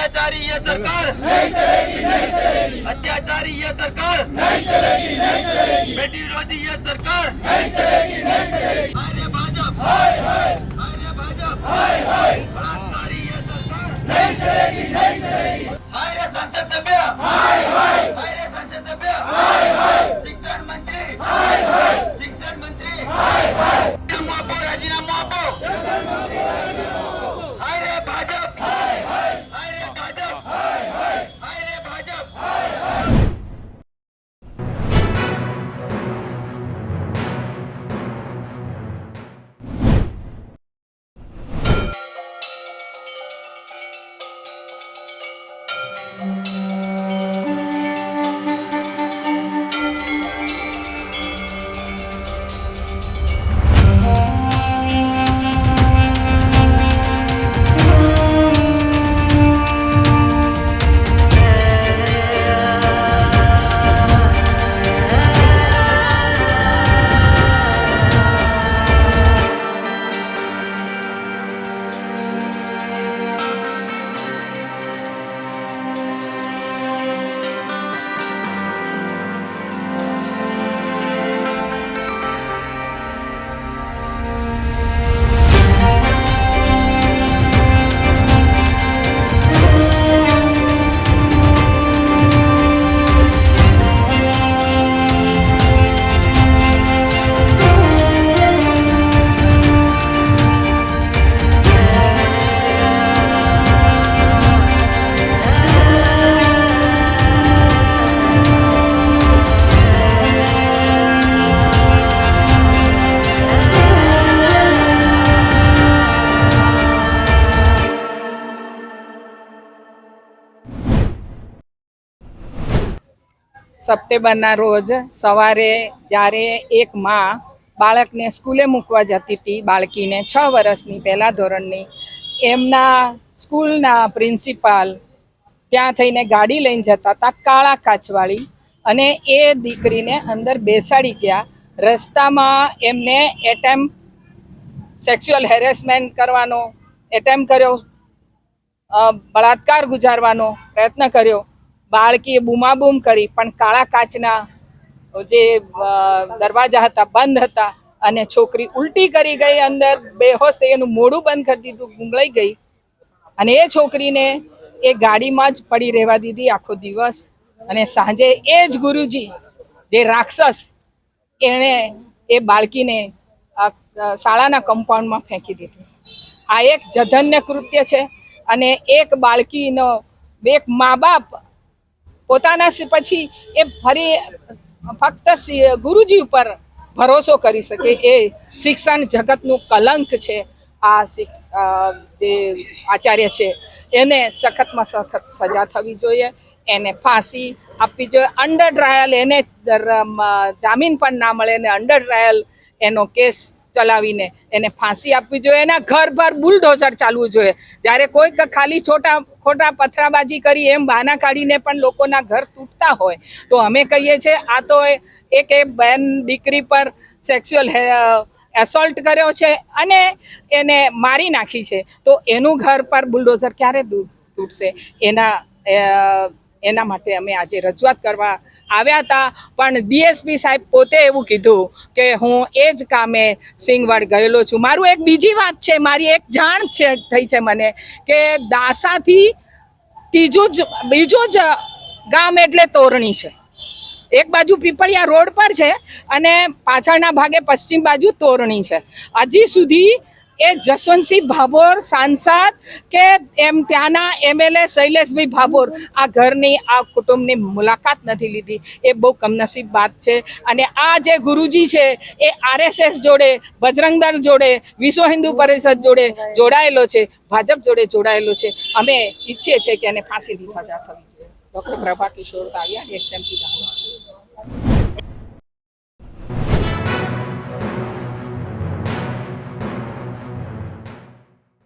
अत्याचारी ये सरकार अत्याचारी ये सरकार बेटी विरोधी ये सरकार अरे भाजप अरे भाजप बलात्कारी ये सरकार अरे संसद सभ्य अरे સપ્ટેમ્બરના રોજ સવારે જ્યારે એક માં બાળકને સ્કૂલે મૂકવા જતી હતી, બાળકીને છ વર્ષની પહેલાં ધોરણની, એમના સ્કૂલના પ્રિન્સિપાલ ત્યાં થઈને ગાડી લઈને જતા હતા કાળા કાચવાળી અને એ દીકરીને અંદર બેસાડી ગયા. રસ્તામાં એમને એટેમ્પ સેક્સ્યુઅલ હેરેસમેન્ટ કરવાનો, એટેમ્પ કર્યો બળાત્કાર ગુજારવાનો પ્રયત્ન કર્યો. બાળકીએ બૂમાબૂમ કરી, પણ કાળા કાચના જે દરવાજા હતા, બંધ હતા અને છોકરી ઉલટી કરી ગઈ અંદર, બેહોશ થઈ એનું મોઢું બંધ કરી દીધું, ગુંગળાઈ ગઈ. અને એ છોકરીને એ ગાડીમાં જ પડી રહેવા દીધી આખો દિવસ. અને સાંજે એ જ ગુરુજી, જે રાક્ષસ, એણે એ બાળકીને શાળાના કમ્પાઉન્ડમાં ફેંકી દીધી. આ એક જધન્ય કૃત્ય છે અને એક બાળકીનો, એક મા બાપ પોતાના પછી એ ફરી ફક્ત ગુરુજી ઉપર ભરોસો કરી શકે. એ શિક્ષણ જગતનું કલંક છે. આ જે આચાર્ય છે, એને સખતમાં સખત સજા થવી જોઈએ. એને ફાંસી આપવી જોઈએ. અંડર ટ્રાયલ એને જામીન પણ ના મળે અને અંડર ટ્રાયલ એનો કેસ ચલાવીને એને ફાંસી આપવી જોઈએ, એના ઘર પર બુલડોઝર ચાલવું જોઈએ. જ્યારે કોઈક ખાલી છોટા ખોટા પથરાબાજી કરી એમ બહાના કાઢીને પણ લોકોના ઘર તૂટતા હોય, તો અમે કહીએ છીએ, આ તો એક એ બેન દીકરી પર સેક્સ્યુઅલ એસોલ્ટ કર્યો છે અને એને મારી નાખી છે. તો એનું ઘર પર બુલડોઝર ક્યારે તૂટશે? એના એના માટે અમે આજે રજૂઆત કરવા આવ્યા હતા. પણ ડીએસપી સાહેબ પોતે એવું કીધું કે હું એ જ કામે સિંગવડ ગયેલો છું. મારું એક બીજી વાત છે, મારી એક જાણ છે, થઈ છે મને કે દાસાથી ત્રીજું જ, બીજું જ ગામ એટલે તોરણી છે. એક બાજુ પીપળિયા રોડ પર છે અને પાછળના ભાગે પશ્ચિમ બાજુ તોરણી છે. હજી સુધી એ જસવંતસિંહ ભાભોર સાંસદ કે એમ ત્યાંના એમએલએ શૈલેષભાઈ ભાભોર આ ઘરની, આ કુટુંબની મુલાકાત નથી લીધી. એ બહુ કમનસીબ વાત છે. અને આ જે ગુરુજી છે, એ આરએસએસ જોડે બજરંગદળ જોડે, વિશ્વ હિન્દુ પરિષદ જોડે જોડાયેલો છે. ભાજપ જોડે જોડાયેલો છે. અમે ઈચ્છીએ છીએ કે એને ફાંસી દીધા થવી ડૉક્ટર પ્રભા કિશોર તાવિયા એક્સએમપી